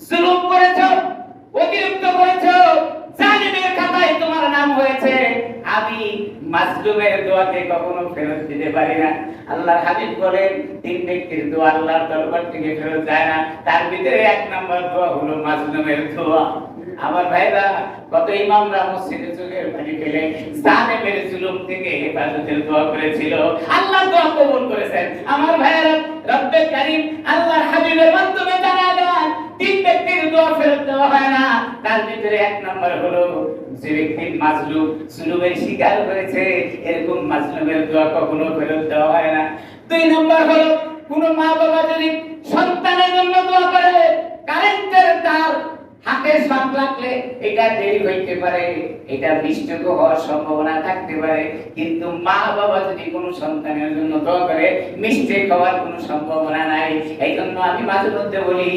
জুলুম করেছ অতিরিক্ত করেছ, জালিমের খাতায় তোমার নাম হয়েছে। আমি মাজলুমের দোয়াকে কখনো ফেরত দিতে পারি না। আল্লাহর হাবিব বলেন, তিন ব্যক্তির দোয়া আল্লাহর দরবার থেকে ফেরত যায় না। তার ভিতরে এক নম্বর দোয়া হলো মাজলুমের দোয়া। আমার ভাইরা, কত ইমামরা মসজিদে চোখের পানি ফেলে জালেমের জুলুম থেকে হেফাজতের দোয়া করেছিল। আল্লাহ দোয়া কবুল করেছেন। আমার ভাইরা রব্বে কারীম আল্লাহর হাবিবের মাধ্যমে জানা দেন তিন ব্যক্তির দোয়া ফেরত দেওয়া হয় না তার ভিতরে এক নম্বর হলো যে ব্যক্তি মাজলুম, জুলুমের শিকার এরকম মাজলুমের দোয়া কখনো ফেরত দেওয়া হয় না। দুই নম্বর হলো, কোন মা বাবা যদি সন্তানের জন্য দোয়া করে, কারেন্টের তার হাতে শক লাগলে এটা দেরি হইতে পারে, এটা হওয়ার সম্ভাবনা থাকতে পারে, কিন্তু মা বাবা যদি কোনো সন্তানের জন্য দোয়া করে মিষ্টেক হওয়ার কোনো সম্ভাবনা নাই। এই জন্য আমি মাঝে মধ্যে বলি